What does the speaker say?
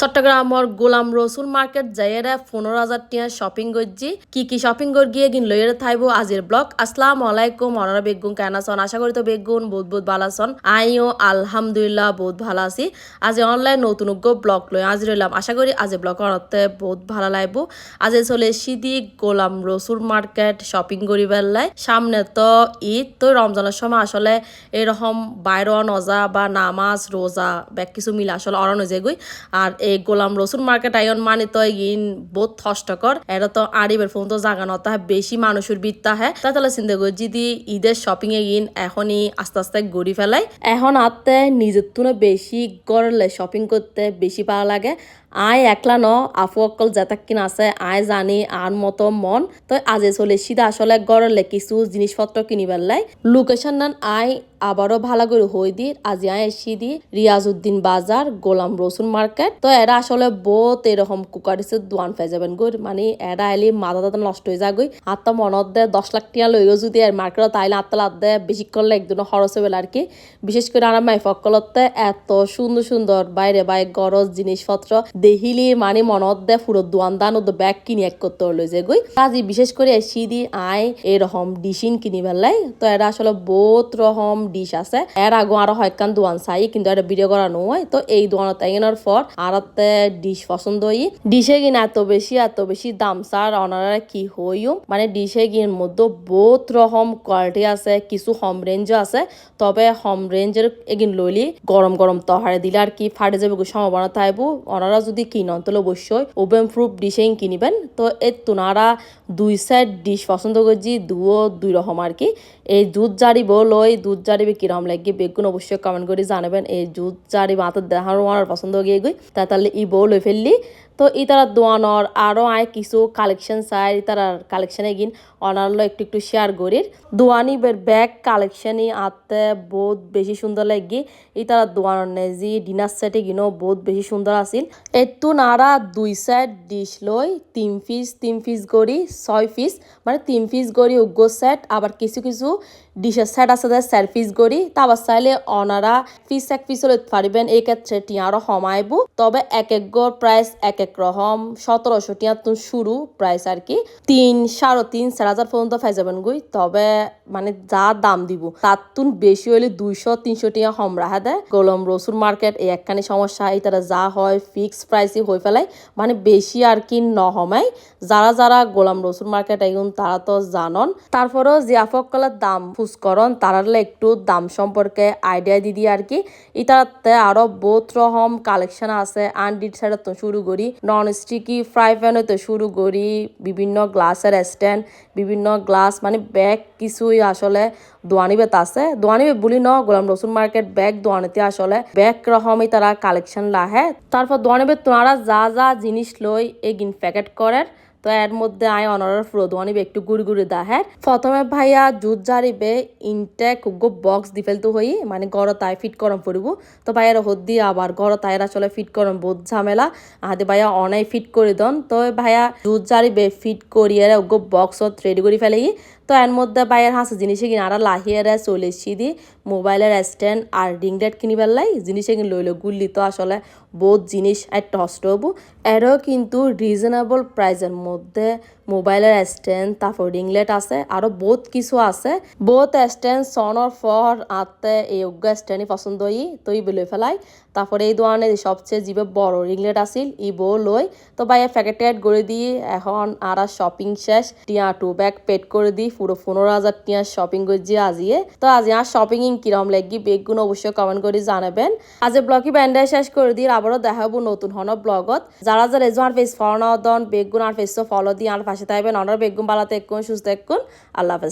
চট্টগ্রামর গোলাম রসুল মার্কেট যাইয়েরা পনেরো হাজার টিয়া শপিং করছি কি কি শপিং কর গিয়ে গিন লইয়ের থাইব আজির ব্লগ। আসসালাম আলাইকুম অনারা বেগুন কেন আছেন আশা করি তো বেগুন বহুত বহুত ভালো আছেন। আইও আলহামদুলিল্লাহ বহুত ভালো আছি। আজি অনলাইন নতুন ব্লগ লই আজি রইলাম আশা করি আজি ব্লগ অনতে বহুত ভালো লাগবো আজি চলে সিদি গোলাম রসুল মার্কেট শপিং করি বেলায় সামনে তো ঈদ, তো রমজানের সময় আসলে এরকম বাইর নজা বা নামাজ রোজা বা কিছু মিলে আসলে অরণ হয়ে যায় আর এই গোলাম রসুন মার্কেট আইন মানে তো ইন বহুত কষ্টকর এটা তো আরিবের ফোন তো জাগা নতা বেশি মানুষের বিত্তা হ্যাঁ। তা তাহলে চিন্তা করি, যদি ঈদের শপিং এ ইন এখনই আস্তে আস্তে গড়ি ফেলাই। এখন আত্মে নিজের তুনে বেশি গড়লে শপিং করতে বেশি ভালো লাগে। আয় একলা ন, আফু অকল যেতাকিন আছে, আয় জানি আর মতো মন। তো আজে চলে সিধা আসলে গড়লে কিছু জিনিসপত্র কিনিবার লাই লোকেশন নান, আয় আবারও ভালো করে হই দি, আজি আয় এসি দি, রিয়াজউদ্দিন বাজার, গোলাম রসুন মার্কেট। তো এরা আসলে বহুত এরকম কুকারিসের দোয়ান ফে যাবেন গই মানে এরা এলি মাথা দাদা নষ্ট হয়ে যাগই আত্মা মনত দে, দশ লাখ টিয়া লইও যদি আর মার্কেটত তাইলে আত্মা লাদ দে, বেশি করলে একদিন খরচ হবে আর কি বিশেষ করে আমার মাই ফকলতে এত সুন্দর সুন্দর বাইরে বাই গরজ জিনিসপত্র দেহিলি মানে মনত দে পুরো দোয়ান দান ও ব্যাগ কিনি এক করতে হলো যে গই কাজী বিশেষ করে সিদি আয় এরকম ডিসিন কিনি পেলাই তো এরা আসলে বহুত রকম ডিশ আছে। এর আগে আরও হয়কান দোয়ান চাই, কিন্তু এটা ভিডিও করা নয়। তো এই দোয়ানত এগেনার পর আর ডিশ পছন্দ হই। ডিশে কিনা এত বেশি এত বেশি দাম সার অনারা কি হইও? মানে ডিশে গিন মধ্যে বহুত রকম কোয়ালিটি আছে, কিছু হম রেঞ্জও আছে। তবে হম রেঞ্জের এগিন লইলি গরম গরম তহারে দিলে আর কি ফাটে যাবে সম্ভাবনা থাকব ওনারা যদি কিনন তাহলে অবশ্যই ওভেন প্রুফ ডিশেই কিনিবেন। তো এর তোনারা দুই সাইড ডিশ পছন্দ করছি দুও দুই রকম আর কি। এই দুধ জারিব লই, দুধ জারিবে কিরম লাগে বেগুন অবশ্যই কমেন্ট করে জানাবেন। এই দুধ জারিব হাতের দেখানো আমার পছন্দ গিয়ে গই। তাহলে ই বউ লই ফেললি। তো ই তারা দোয়ানোর আরও আয় কিছু কালেকশন চাই তারা কালেকশনে গিন অনারলো একটু একটু শেয়ার করির দোয়ানি ব্যাগ কালেকশনই আতে বহুত বেশি সুন্দর লাগি, ই তারা দোয়ানোর নেজি ডিনার সেটে গিনো বহুত বেশি সুন্দর আছিল। এতু নারা দুই সেট ডিশ লই তিন পিস তিন পিস গড়ি ছয় পিস মানে তিন পিস গড়ি উগ্র সেট আবার কিছু কিছু ডিশের সেট আছে যে চার পিস গড়ি তারপর চাইলে অনারা পিস এক পিস হলে পারিবেন এই ক্ষেত্রে টিয়ারও সমাইব। তবে এক এক গড় প্রাইস এক এক রকম। সতেরোশো টিয়ার শুরু প্রাইস আর কি। তিন, সাড়ে তিন, চার হাজার পর্যন্ত পাই যাবেন গই। তবে মানে যা দাম দিব, তার তুন বেশি হলে দুইশো, তিনশো টিয়া হম রাখা দেয়। গোলম রসুন মার্কেট এই একখানি সমস্যা এই তারা যা হয় ফিক্স প্রাইসই হয়ে ফেলায় মানে বেশি আর কি ন যারা যারা গোলাম রসুন মার্কেট এখন তারা তো জানন। তারপরেও জিয়াফকলের দাম ফুসকরণ তারালে একটু দাম সম্পর্কে আইডিয়া দি দিয়ে আর কি। ইতারাতে আরও বহুত রকম কালেকশন আছে আনডিট সাইড তো শুরু করি। নন স্টিকি ফ্রাই প্যান তো শুরু করি। বিভিন্ন গ্লাসের স্ট্যান্ড বিভিন্ন গ্লাস মানে ব্যাগ কিছুই আসলে দোয়ানিবে আছে। দোয়ানিবে বলি ন, গোলাম রসুন মার্কেট ব্যাগ দোয়ানিতে আসলে ব্যাগ রকমই তারা কালেকশন লাহে। তারপর দোয়ানিবে তোনারা যা যা জিনিস লই এগিন প্যাকেট করেন। তো এর মধ্যে আয় অনারার ফ্রোদওয়ানি একটু গুড়ি গুড়ি দাহের প্রথমে ভাইয়া জুত জারিবে ইনটেক গো বক্স দি ফেলতে হই মানে গড় তাই ফিট করম পড়ব। তো ভাইয়ার হদ্দি আবার গড় তাইর আসলে ফিট করম, বহুত ঝামেলা। আহাতে ভাইয়া অনাই ফিট করে দন। তো ভাইয়া জুত জারিবে ফিট করিয়ে গো বক্সত রেডি করে ফেলে তো এর মধ্যে বাইরের হাসে জিনিসে কিনে, আরা লাহিয়ারে চলে এসছি দি। মোবাইলের স্ট্যান্ড আর রিং লাইট কিনিবার লাই জিনিস কিনে লইল। গুল্লি তো আসলে বহুত জিনিস একটা হস্ত হব। এরও কিন্তু রিজনেবল প্রাইজের মধ্যে মোবাইলের স্ট্যান্ড তারপর রিংলেট আছে আরও বহুত কিছু আছে। বহুত স্ট্যান্ড সনর ফর আতে এই উগ্র স্ট্যান্ডই পছন্দ ই তো ই বলে ফেলাই তারপরে এই দোকানে সবচেয়ে জিবে বড় রিংলেট আছিল, ই বউ লই তো বাইরে প্যাকেট ট্যাকেট করে দিয়ে এখন আর শপিং শেষ, টিয়া টু ব্যাগ পেড করে দিই পুরো পনেরো হাজার টিয়া শপিং করছি আজিয়ে। তো আজি আর শপিং কিরম লাগি বেগগুলো অবশ্যই কমেন্ট করে জানাবেন। আজ ব্লগই ব্যান্ডে শেষ করে দিয়ে আবারও দেখাবো নতুন হন ব্লগত যারা যারা এজন আর ফেস ফলো দন বেগুন আর ফেস ফলো দিয়ে আর পাশে থাকবেন অনার বেগুন বালাতে থাকুন সুস্থ থাকুন আল্লাহ হাফেজ।